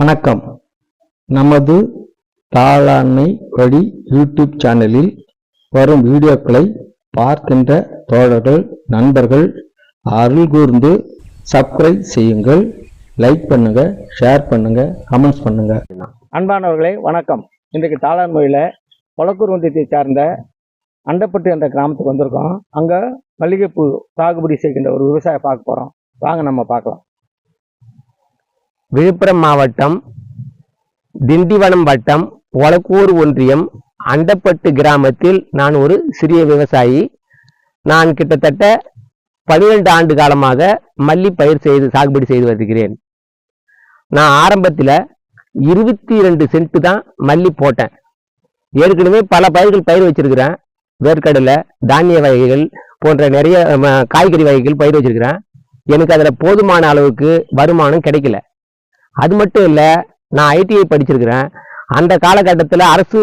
வணக்கம். நமது தாளாண்மை வழி யூடியூப் சேனலில் வரும் வீடியோக்களை பார்க்கின்ற தோழர்கள் நண்பர்கள் அருள் கூர்ந்து சப்ஸ்கிரைப் செய்யுங்கள் லைக் பண்ணுங்க ஷேர் பண்ணுங்க கமெண்ட்ஸ் பண்ணுங்க. அன்பானவர்களே வணக்கம். இன்றைக்கு தாளாண்மையில் கொளக்கூர் ஒன்றியத்தை சார்ந்த அண்டப்பட்டு என்ற கிராமத்துக்கு வந்திருக்கோம். அங்கே மல்லிகைப்பூ சாகுபடி செய்கின்ற ஒரு விவசாயம் பார்க்க போகிறோம் வாங்க நம்ம பார்க்கலாம். விழுப்புரம் மாவட்டம் திண்டிவனம் வட்டம் ஒலக்கூர் ஒன்றியம் அண்டப்பட்டு கிராமத்தில் நான் ஒரு சிறிய விவசாயி. நான் கிட்டத்தட்ட பனிரெண்டு ஆண்டு காலமாக மல்லி பயிர் செய்து சாகுபடி செய்து வருகிறேன். நான் ஆரம்பத்தில் இருபத்தி ரெண்டு சென்ட் தான் மல்லி போட்டேன். ஏற்கனவே பல பயிர்கள் பயிர் வச்சிருக்கிறேன். வேர்க்கடலை தானிய வகைகள் போன்ற நிறைய காய்கறி வகைகள் பயிர் வச்சிருக்கிறேன். எனக்கு அதில் போதுமான அளவுக்கு வருமானம் கிடைக்கல. அது மட்டும் இல்லை நான் ஐடிஐ படிச்சிருக்கிறேன். அந்த காலகட்டத்தில் அரசு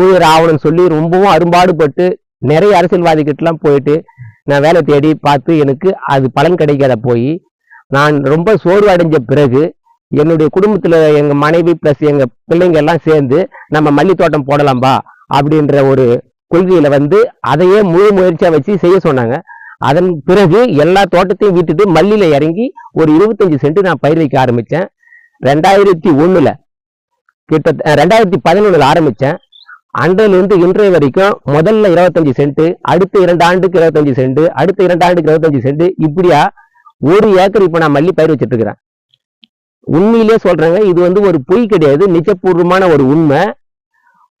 ஊழியர் ஆகணும்னு சொல்லி ரொம்பவும் அரும்பாடுபட்டு நிறைய அரசியல்வாதிகிட்டலாம் போயிட்டு நான் வேலை தேடி பார்த்து எனக்கு அது பலன் கிடைக்காத போய் நான் ரொம்ப சோர்வு அடைஞ்ச பிறகு என்னுடைய குடும்பத்தில் எங்கள் மனைவி ப்ளஸ் எங்கள் பிள்ளைங்க எல்லாம் சேர்ந்து நம்ம மல்லி தோட்டம் போடலாம்பா அப்படின்ற ஒரு கொள்கையில் வந்து அதையே முழு முயற்சியாக வச்சு செய்ய சொன்னாங்க. அதன் பிறகு எல்லா தோட்டத்தையும் விட்டுட்டு மல்லியில் இறங்கி ஒரு இருபத்தஞ்சு சென்ட் நான் பயிர் வைக்க ஆரம்பித்தேன் ரெண்டாயிரத்தி ஒண்ணுல கிட்ட ரெண்டாயிரத்தி பதினொன்றில் ஆரம்பித்தேன் அன்றுலேருந்து இன்றைய வரைக்கும் முதல்ல இருபத்தஞ்சு சென்ட் அடுத்த இரண்டு ஆண்டுக்கு இருபத்தஞ்சு சென்ட் அடுத்த இரண்டு ஆண்டுக்கு இருபத்தஞ்சு சென்ட் இப்படியா ஒரு ஏக்கர் இப்போ நான் மல்லி பயிர் வச்சிட்டு இருக்கிறேன் உண்மையிலே சொல்றேங்க இது வந்து ஒரு பொய் கிடையாது நிஜப்பூர்வமான ஒரு உண்மை.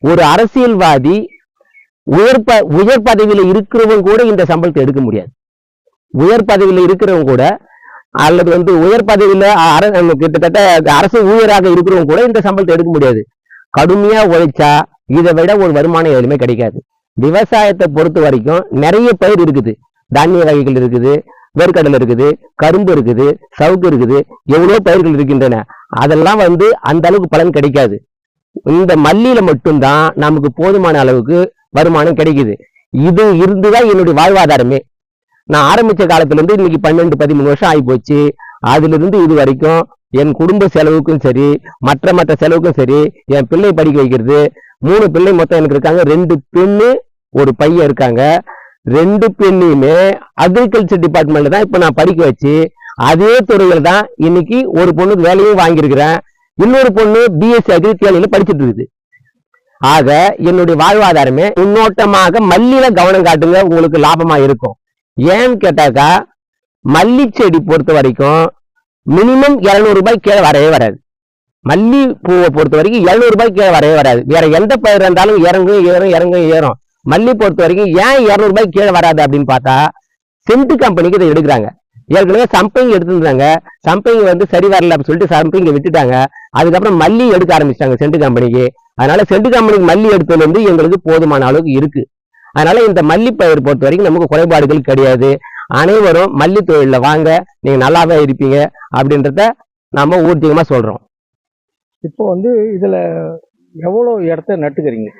ஒரு அரசியல்வாதி உயர் ப உயர் பதவியில் இருக்கிறவங்க கூட இந்த சம்பளத்தை எடுக்க முடியாது. உயர் பதவியில் இருக்கிறவங்க கூட அல்லது வந்து உயர் பதவியில நம்ம கிட்டத்தட்ட அரசு ஊழியராக இருக்கிறவங்க கூட இந்த சம்பளத்தை எடுக்க முடியாது. கடுமையா உழைச்சா இதை விட ஒரு வருமானம் எதுவுமே கிடைக்காது. விவசாயத்தை பொறுத்த வரைக்கும் நிறைய பயிர் இருக்குது. தானிய வகைகள் இருக்குது வேர்க்கடலை இருக்குது கரும்பு இருக்குது சவுக்கு இருக்குது எவ்வளோ பயிர்கள் இருக்கின்றன. அதெல்லாம் வந்து அந்த அளவுக்கு பலன் கிடைக்காது. இந்த மல்லியில மட்டும்தான் நமக்கு போதுமான அளவுக்கு வருமானம் கிடைக்குது. இது இருந்துதான் என்னுடைய வாழ்வாதாரமே. நான் ஆரம்பிச்ச காலத்துலேருந்து இன்னைக்கு பன்னெண்டு பதிமூணு வருஷம் ஆகி போச்சு. அதிலிருந்து இது வரைக்கும் என் குடும்ப செலவுக்கும் சரி மற்ற மற்ற செலவுக்கும் சரி என் பிள்ளை படிக்க வைக்கிறது. மூணு பிள்ளை மொத்தம் எனக்கு இருக்காங்க. ரெண்டு பெண்ணு ஒரு பையன் இருக்காங்க. ரெண்டு பெண்ணையுமே அக்ரிகல்ச்சர் டிபார்ட்மெண்ட்ல தான் இப்போ நான் படிக்க வச்சு அதே துறையில தான் இன்னைக்கு ஒரு பொண்ணுக்கு வேலையும் வாங்கியிருக்கிறேன். இன்னொரு பொண்ணு பிஎஸ்சி அக்ரிகல்ச்சர்ல படிச்சுட்டு இருக்குது. ஆக என்னுடைய வாழ்வாதாரமே முன்னோட்டமாக மல்லியில கவனம் காட்டுங்க. உங்களுக்கு லாபமா இருக்கும். ஏன்னு கேட்டாக்கா மல்லி செடி பொறுத்த வரைக்கும் மினிமம் 200 ரூபாய் கீழே வரவே வராது. மல்லி பூவை பொறுத்த வரைக்கும் 700 ரூபாய் கீழே வரவே வராது. வேற எந்த பயிர் இருந்தாலும் இறங்கும் ஏறும் இறங்கும் ஏறும். மல்லி பொறுத்த வரைக்கும் ஏன் 200 ரூபாய் கீழே வராது அப்படின்னு பார்த்தா சென்ட் கம்பெனிக்கு இதை எடுக்கிறாங்க. ஏற்கனவே சம்பங்கி எடுத்துருந்தாங்க. சம்பைங்க வந்து சரி வரல அப்படின்னு சொல்லிட்டு சம்பங்கி விட்டுட்டாங்க. அதுக்கப்புறம் மல்லி எடுக்க ஆரம்பிச்சிட்டாங்க சென்ட் கம்பெனிக்கு அதனால சென்ட் கம்பெனிக்கு மல்லி எடுத்ததுலேருந்து எங்களுக்கு போதுமான அளவுக்கு இருக்கு. அதனால இந்த மல்லி பயிர் பொறுத்த வரைக்கும் நமக்கு குறைபாடுகள் கிடையாது. அனைவரும் மல்லி தொழில வாங்க நீங்க நல்லாவே இருப்பீங்க அப்படின்றத நாம ஊர்ஜிகமா சொல்றோம். இப்போ வந்து இதில் எவ்வளோ இடத்த நட்டுக்கிறீங்க?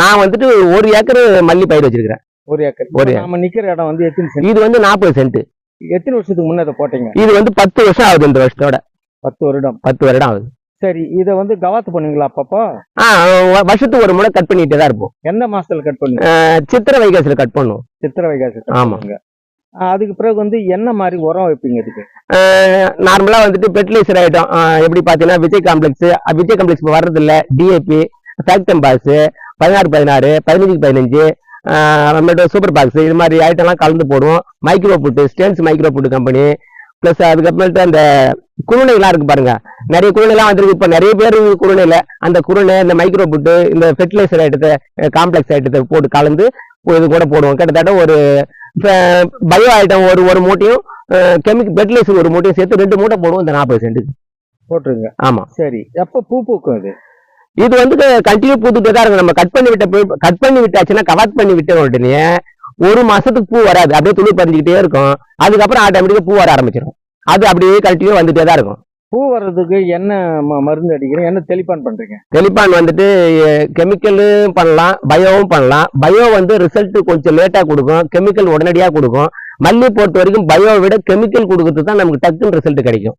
நான் வந்துட்டு ஒரு ஏக்கர் மல்லி பயிர் வச்சிருக்கிறேன். ஒரு ஏக்கர். ஒரு இப்போ நாம நிக்கிற இடம் வந்து எத்தனை சென்ட்? இது வந்து நாற்பது சென்ட். எத்தனை வருஷத்துக்கு முன்னே அதை போட்டீங்க? இது வந்து பத்து வருஷம் ஆகுது இந்த வருஷத்தோட. பத்து வருடம். பத்து வருடம் ஆகுது. சரி இதை வந்து கவாத்து பண்ணுவீங்களா அப்பப்போ? வருஷத்துக்கு ஒரு முறை கட் பண்ணிட்டே தான் இருப்போம். எந்த மாசத்துல கட் பண்ணுவீங்க? அஹ் சித்திரை வைகாசில கட் பண்ணுவோம். சித்திரை வைகாசி cut ஆமா. பண்ணுவீங்க. ஆ, அதுக்கு பிறகு வந்து என்ன மாதிரி உரம் வைப்பீங்க இதுக்கு? நார்மலா வந்துட்டு ஃபெர்டிலைசர் ஐட்டம் எப்படி பாத்தீங்கன்னா விஜய் காம்ப்ளெக்ஸ் விஜய் காம்ப்ளெக்ஸ் இப்போ வர்றது இல்ல டிஏபி ஃபேக்டம் பாக்ஸ் பதினாறு பதினாறு பதினஞ்சுக்கு பதினஞ்சு நம்மளோட சூப்பர் பாக்ஸ் இது மாதிரி ஐட்டம்லாம் கலந்து போடுவோம். மைக்ரோ புட்டு ஸ்டேன்ஸ் மைக்ரோ புட்டு கம்பெனி ப்ளஸ் அதுக்கப்புறமேட்டு அந்த குருணைலாம் இருக்கு பாருங்க. நிறைய குருணைலாம் வந்திருக்கு. இப்போ நிறைய பேர் குருணையில. அந்த குருணை இந்த மைக்ரோ புட்டு இந்த ஃபெர்டிலைசர் ஐட்டத்தை காம்ப்ளெக்ஸ் ஐட்டத்தை போட்டு கலந்து இது கூட போடுவோம். கிட்டத்தட்ட ஒரு பயோ ஐட்டம் ஒரு ஒரு மூட்டையும் கெமிக்கல் ஃபெர்டிலைசர் ஒரு மூட்டையும் சேர்த்து ரெண்டு மூட்டை போடுவோம் இந்த நாற்பது சென்ட்டுக்கு போட்டுருங்க. ஆமா. சரி. எப்போ பூ பூக்கும் இது? இது வந்து கண்டினியூ பூத்துட்டே தான் இருக்கும். நம்ம கட் பண்ணி விட்ட கட் பண்ணி விட்டாச்சுன்னா கவர் பண்ணி விட்ட உடனே ஒரு மாசத்துக்கு பூ வராது. அப்படியே துளிர் பதிஞ்சுக்கிட்டே இருக்கும். அதுக்கப்புறம் ஆட்டோமேட்டிக்கா பூ வர ஆரம்பிச்சிடும் அது அப்படியே கண்டினியூ வந்துட்டே தான் இருக்கும். பூ வர்றதுக்கு என்ன மருந்து அடிக்கிறீங்க? என்ன தெளிப்பான் பண்றீங்க? தெளிப்பான் வந்துட்டு கெமிக்கலும் பண்ணலாம் பயோவும் பண்ணலாம். பயோ வந்து ரிசல்ட் கொஞ்சம் லேட்டா கொடுக்கும் கெமிக்கல் உடனடியாக கொடுக்கும். மல்லி பொறுத்த வரைக்கும் பயோவை விட கெமிக்கல் கொடுக்கறது தான் நமக்கு டக்குன்னு ரிசல்ட் கிடைக்கும்.